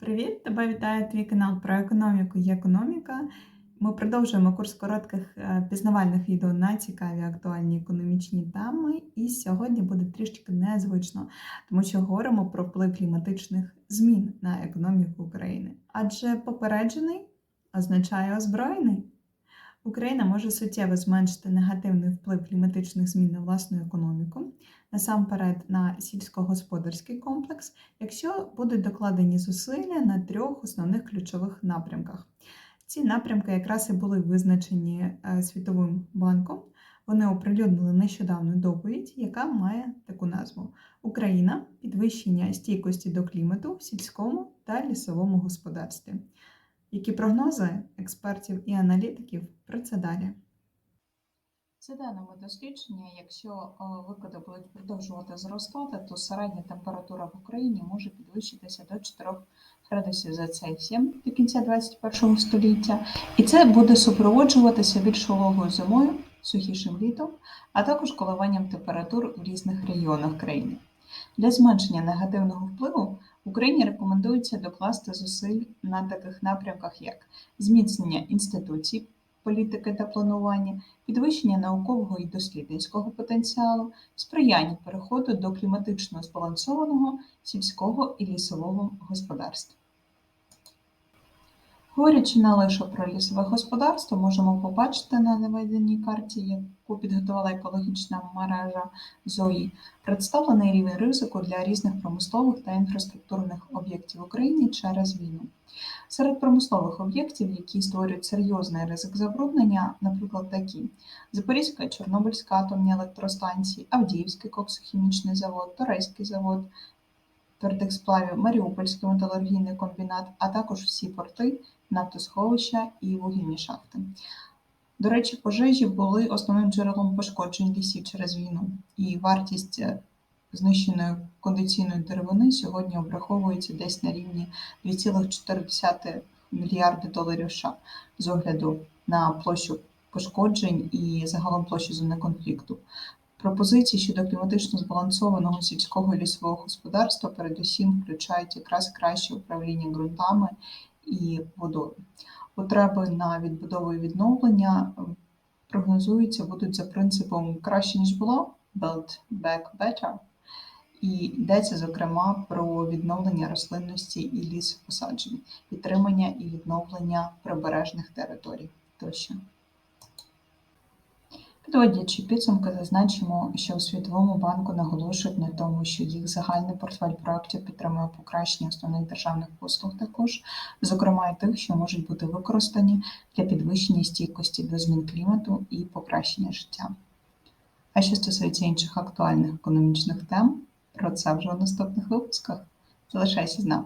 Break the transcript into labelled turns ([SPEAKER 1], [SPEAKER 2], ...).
[SPEAKER 1] Привіт! Тебе вітає твій канал про економіку і економіка. Ми продовжуємо курс коротких е, пізнавальних відео на цікаві актуальні економічні теми. І сьогодні буде трішки незвично, тому що говоримо про вплив кліматичних змін на економіку України. Адже попереджений означає озброєний. Україна може суттєво зменшити негативний вплив кліматичних змін на власну економіку, насамперед на сільськогосподарський комплекс, якщо будуть докладені зусилля на трьох основних ключових напрямках. Ці напрямки якраз і були визначені е, Світовим банком. Вони оприлюднили нещодавну доповідь, яка має таку назву: Україна підвищення стійкості до клімату в сільському та лісовому господарстві. Які прогнози експертів і аналітиків про це далі?
[SPEAKER 2] За даними дослідження, якщо е, викиди будуть продовжувати зростати, то середня температура в Україні може підвищитися до 4 градусів за Цельсієм до кінця 21 століття, і це буде супроводжуватися більш вологою зимою, сухішим літом, а також коливанням температур в різних регіонах країни. Для зменшення негативного впливу Україні рекомендується докласти зусиль на таких напрямках, як зміцнення інституцій політики та планування, підвищення наукового і дослідницького потенціалу, сприяння переходу до кліматично збалансованого сільського і лісового господарства. Говорячи не лише про лісове господарство, можемо побачити на наведеній карті, яку підготувала екологічна мережа ЗОІ, представлений рівень ризику для різних промислових та інфраструктурних об'єктів України через війну. Серед промислових об'єктів, які створюють серйозний ризик забруднення, наприклад, такі: Запорізька, Чорнобильська атомні електростанції, Авдіївський коксохімічний завод, Торейський завод твердих сплавів, Маріупольський металургійний комбінат, а також всі порти, нафтосховища і вугільні шахти. До речі, пожежі були основним джерелом пошкоджень лісів через війну, і вартість е, знищеної кондиційної деревини сьогодні обраховується десь на рівні 2,4 мільярди доларів США з огляду на площу пошкоджень і загалом площу зони конфлікту. Пропозиції щодо кліматично збалансованого сільського і лісового господарства передусім включають якраз краще управління ґрунтами і водою. Потреби на відбудову і відновлення прогнозуються будуть за принципом краще ніж було build back better. І йдеться зокрема про відновлення рослинності і лісопосаджень, підтримання і відновлення прибережних територій тощо. Підводячи підсумки, зазначимо, що у Світовому банку наголошують на тому, що їх загальний портфель проєктів підтримує покращення основних державних послуг також, зокрема і тих, що можуть бути використані для підвищення стійкості до змін клімату і покращення життя. А що стосується інших актуальних економічних тем, про це вже у наступних випусках. Залишайся з нами.